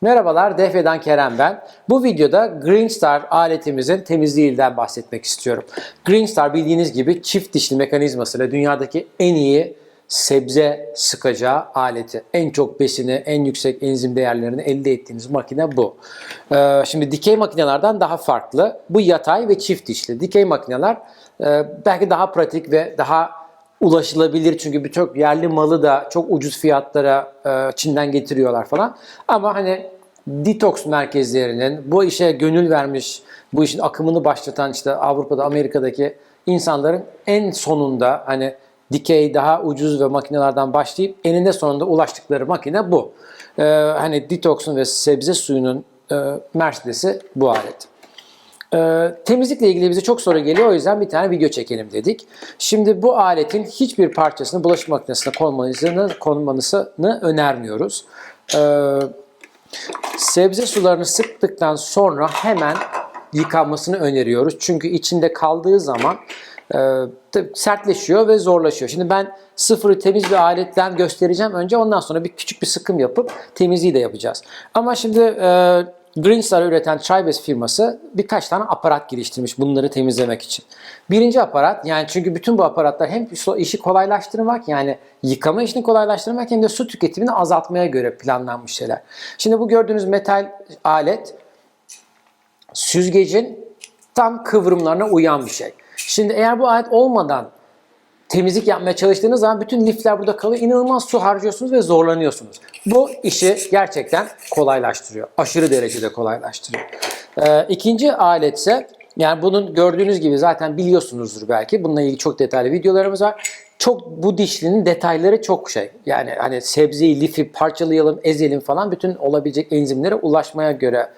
Merhabalar, Defne'den Kerem ben. Bu videoda Green Star aletimizin temizliğinden bahsetmek istiyorum. Green Star bildiğiniz gibi çift dişli mekanizmasıyla dünyadaki en iyi sebze sıkacağı aleti. En çok besini, en yüksek enzim değerlerini elde ettiğiniz makine bu. Ee, şimdi dikey makinelerden daha farklı. Bu yatay ve çift dişli. Dikey makineler e, belki daha pratik ve daha ulaşılabilir çünkü birçok yerli malı da çok ucuz fiyatlara e, Çin'den getiriyorlar falan. Ama hani detoks merkezlerinin bu işe gönül vermiş, bu işin akımını başlatan işte Avrupa'da, Amerika'daki insanların en sonunda hani dikey daha ucuz ve makinelerden başlayıp eninde sonunda ulaştıkları makine bu. E, hani detoksun ve sebze suyunun e, Mercedes'i bu alet. Ee, temizlikle ilgili bize çok soru geliyor o yüzden bir tane video çekelim dedik. Şimdi bu aletin hiçbir parçasını bulaşık makinesine konmanızı, konmanızını önermiyoruz. Ee, sebze sularını sıktıktan sonra hemen yıkanmasını öneriyoruz. Çünkü içinde kaldığı zaman e, sertleşiyor ve zorlaşıyor. Şimdi ben sıfırı temiz bir aletten göstereceğim önce ondan sonra bir küçük bir sıkım yapıp temizliği de yapacağız. Ama şimdi e, Green Star üreten Chaybes firması birkaç tane aparat geliştirmiş bunları temizlemek için. Birinci aparat yani çünkü bütün bu aparatlar hem işi kolaylaştırmak yani yıkama işini kolaylaştırmak hem de su tüketimini azaltmaya göre planlanmış şeyler. Şimdi bu gördüğünüz metal alet süzgecin tam kıvrımlarına uyan bir şey. Şimdi eğer bu alet olmadan temizlik yapmaya çalıştığınız zaman bütün lifler burada kalıyor. İnanılmaz su harcıyorsunuz ve zorlanıyorsunuz. Bu işi gerçekten kolaylaştırıyor. Aşırı derecede kolaylaştırıyor. Ee, ikinci alet ise yani bunun gördüğünüz gibi zaten biliyorsunuzdur belki. Bununla ilgili çok detaylı videolarımız var. Çok bu dişlinin detayları çok şey. Yani hani sebzeyi, lifi parçalayalım, ezelim falan bütün olabilecek enzimlere ulaşmaya göre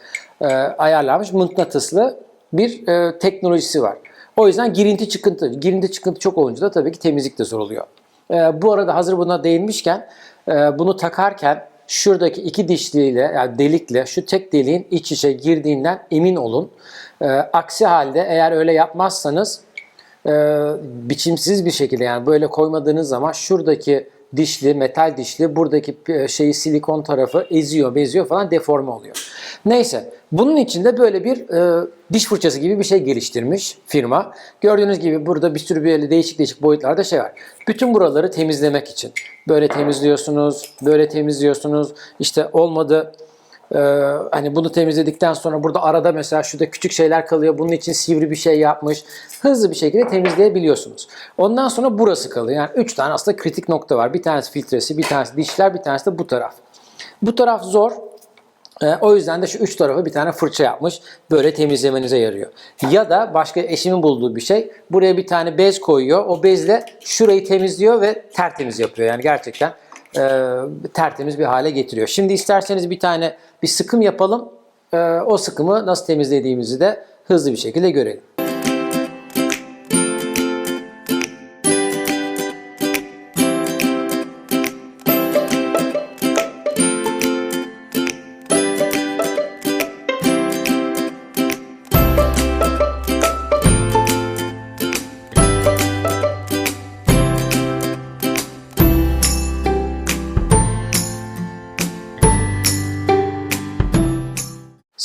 e, ayarlanmış mıknatıslı bir e, teknolojisi var. O yüzden girinti çıkıntı, girinti çıkıntı çok olunca da tabii ki temizlik de zor oluyor. Ee, bu arada hazır buna değinmişken e, bunu takarken şuradaki iki dişliyle yani delikle şu tek deliğin iç içe girdiğinden emin olun. Ee, aksi halde eğer öyle yapmazsanız e, biçimsiz bir şekilde yani böyle koymadığınız zaman şuradaki dişli, metal dişli buradaki e, şeyi silikon tarafı eziyor, beziyor falan deforme oluyor. Neyse bunun için de böyle bir e, diş fırçası gibi bir şey geliştirmiş firma. Gördüğünüz gibi burada bir sürü böyle değişik değişik boyutlarda şey var. Bütün buraları temizlemek için. Böyle temizliyorsunuz, böyle temizliyorsunuz. İşte olmadı ee, hani bunu temizledikten sonra burada arada mesela şurada küçük şeyler kalıyor. Bunun için sivri bir şey yapmış. Hızlı bir şekilde temizleyebiliyorsunuz. Ondan sonra burası kalıyor. Yani 3 tane aslında kritik nokta var. Bir tanesi filtresi, bir tanesi dişler, bir tanesi de bu taraf. Bu taraf zor. Ee, o yüzden de şu üç tarafa bir tane fırça yapmış. Böyle temizlemenize yarıyor. Ya da başka eşimin bulduğu bir şey. Buraya bir tane bez koyuyor. O bezle şurayı temizliyor ve tertemiz yapıyor. Yani gerçekten e, tertemiz bir hale getiriyor. Şimdi isterseniz bir tane bir sıkım yapalım. E, o sıkımı nasıl temizlediğimizi de hızlı bir şekilde görelim.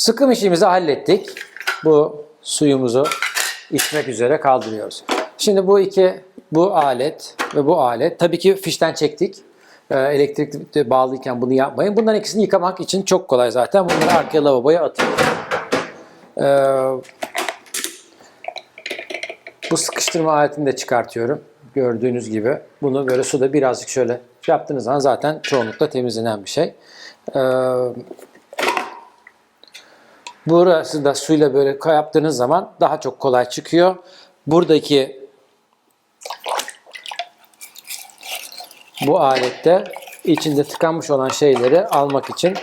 Sıkım işimizi hallettik. Bu suyumuzu içmek üzere kaldırıyoruz. Şimdi bu iki, bu alet ve bu alet. Tabii ki fişten çektik. Ee, Elektrikli bağlıyken bunu yapmayın. Bunların ikisini yıkamak için çok kolay zaten. Bunları arkaya lavaboya atıyorum. Ee, bu sıkıştırma aletini de çıkartıyorum. Gördüğünüz gibi. Bunu böyle suda birazcık şöyle yaptığınız zaman zaten çoğunlukla temizlenen bir şey. Ee, Burası da suyla böyle yaptığınız zaman daha çok kolay çıkıyor. Buradaki bu alette içinde tıkanmış olan şeyleri almak için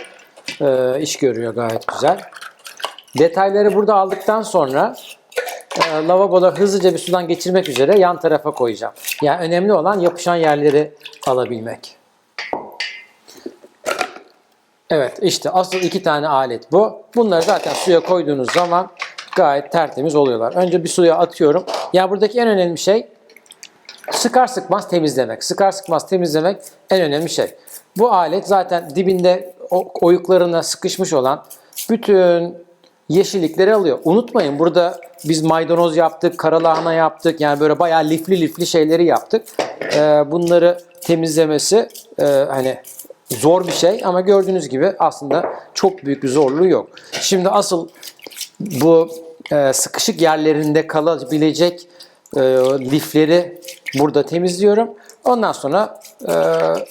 e, iş görüyor gayet güzel. Detayları burada aldıktan sonra e, lavaboda hızlıca bir sudan geçirmek üzere yan tarafa koyacağım. Yani önemli olan yapışan yerleri alabilmek. Evet işte asıl iki tane alet bu. Bunları zaten suya koyduğunuz zaman gayet tertemiz oluyorlar. Önce bir suya atıyorum. Ya buradaki en önemli şey sıkar sıkmaz temizlemek. Sıkar sıkmaz temizlemek en önemli şey. Bu alet zaten dibinde oyuklarına sıkışmış olan bütün yeşillikleri alıyor. Unutmayın burada biz maydanoz yaptık, karalahana yaptık. Yani böyle bayağı lifli lifli şeyleri yaptık. Ee, bunları temizlemesi e, hani zor bir şey ama gördüğünüz gibi aslında çok büyük bir zorluğu yok. Şimdi asıl bu e, sıkışık yerlerinde kalabilecek e, lifleri burada temizliyorum. Ondan sonra e,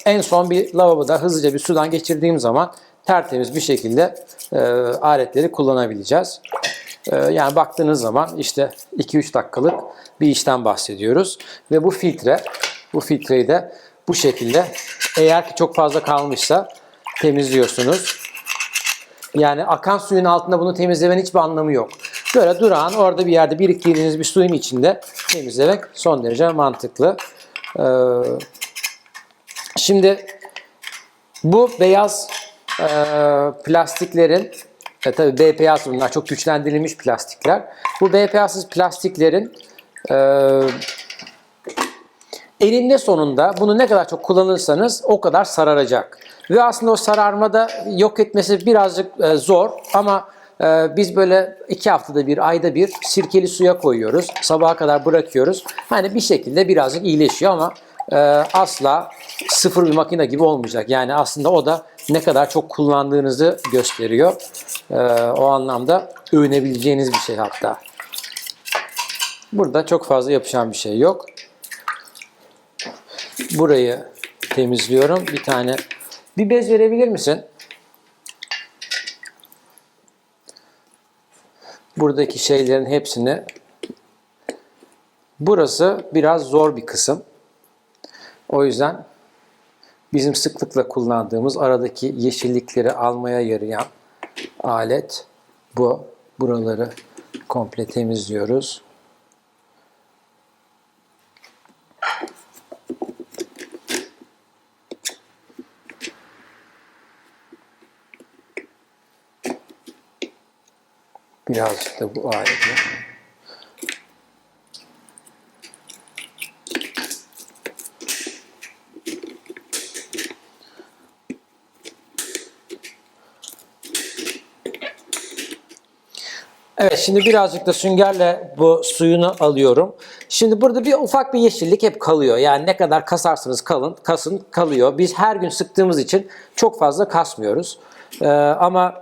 en son bir lavaboda hızlıca bir sudan geçirdiğim zaman tertemiz bir şekilde e, aletleri kullanabileceğiz. E, yani baktığınız zaman işte 2-3 dakikalık bir işten bahsediyoruz. Ve bu filtre, bu filtreyi de bu şekilde eğer ki çok fazla kalmışsa temizliyorsunuz. Yani akan suyun altında bunu temizlemenin hiçbir anlamı yok. Böyle durağan orada bir yerde biriktirdiğiniz bir suyun içinde temizlemek son derece mantıklı. Ee, şimdi bu beyaz e, plastiklerin e, tabii BPA bunlar çok güçlendirilmiş plastikler. Bu BPA'sız plastiklerin e, eninde sonunda bunu ne kadar çok kullanırsanız o kadar sararacak. Ve aslında o sararmada yok etmesi birazcık e, zor ama e, biz böyle iki haftada bir, ayda bir sirkeli suya koyuyoruz. Sabaha kadar bırakıyoruz. Hani bir şekilde birazcık iyileşiyor ama e, asla sıfır bir makine gibi olmayacak. Yani aslında o da ne kadar çok kullandığınızı gösteriyor. O anlamda övünebileceğiniz bir şey hatta. Burada çok fazla yapışan bir şey yok. Burayı temizliyorum. Bir tane bir bez verebilir misin? Buradaki şeylerin hepsini Burası biraz zor bir kısım. O yüzden bizim sıklıkla kullandığımız aradaki yeşillikleri almaya yarayan alet bu. Buraları komple temizliyoruz. Birazcık da bu aleti. Evet şimdi birazcık da süngerle bu suyunu alıyorum. Şimdi burada bir ufak bir yeşillik hep kalıyor. Yani ne kadar kasarsanız kalın, kasın kalıyor. Biz her gün sıktığımız için çok fazla kasmıyoruz. Ee, ama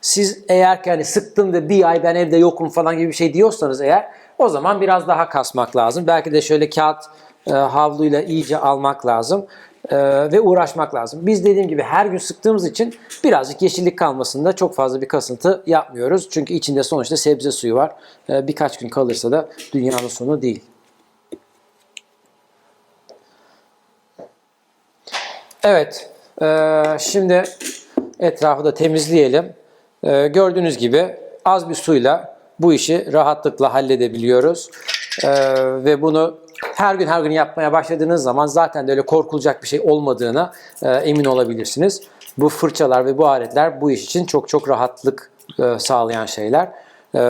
siz eğer ki hani sıktım ve bir ay ben evde yokum falan gibi bir şey diyorsanız eğer o zaman biraz daha kasmak lazım. Belki de şöyle kağıt e, havluyla iyice almak lazım e, ve uğraşmak lazım. Biz dediğim gibi her gün sıktığımız için birazcık yeşillik kalmasında çok fazla bir kasıntı yapmıyoruz. Çünkü içinde sonuçta sebze suyu var. E, birkaç gün kalırsa da dünyanın sonu değil. Evet, e, şimdi etrafı da temizleyelim. E, gördüğünüz gibi az bir suyla bu işi rahatlıkla halledebiliyoruz. E, ve bunu her gün her gün yapmaya başladığınız zaman zaten de öyle korkulacak bir şey olmadığına e, emin olabilirsiniz. Bu fırçalar ve bu aletler bu iş için çok çok rahatlık e, sağlayan şeyler. E,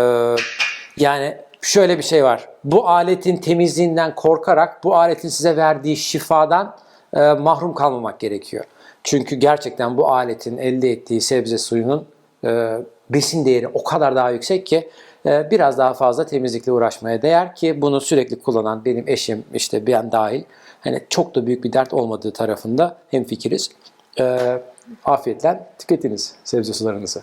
yani şöyle bir şey var. Bu aletin temizliğinden korkarak bu aletin size verdiği şifadan e, mahrum kalmamak gerekiyor. Çünkü gerçekten bu aletin elde ettiği sebze suyunun e, besin değeri o kadar daha yüksek ki e, biraz daha fazla temizlikle uğraşmaya değer ki bunu sürekli kullanan benim eşim işte ben dahil hani çok da büyük bir dert olmadığı tarafında hemfikiriz. E, afiyetle tüketiniz sebze sularınızı.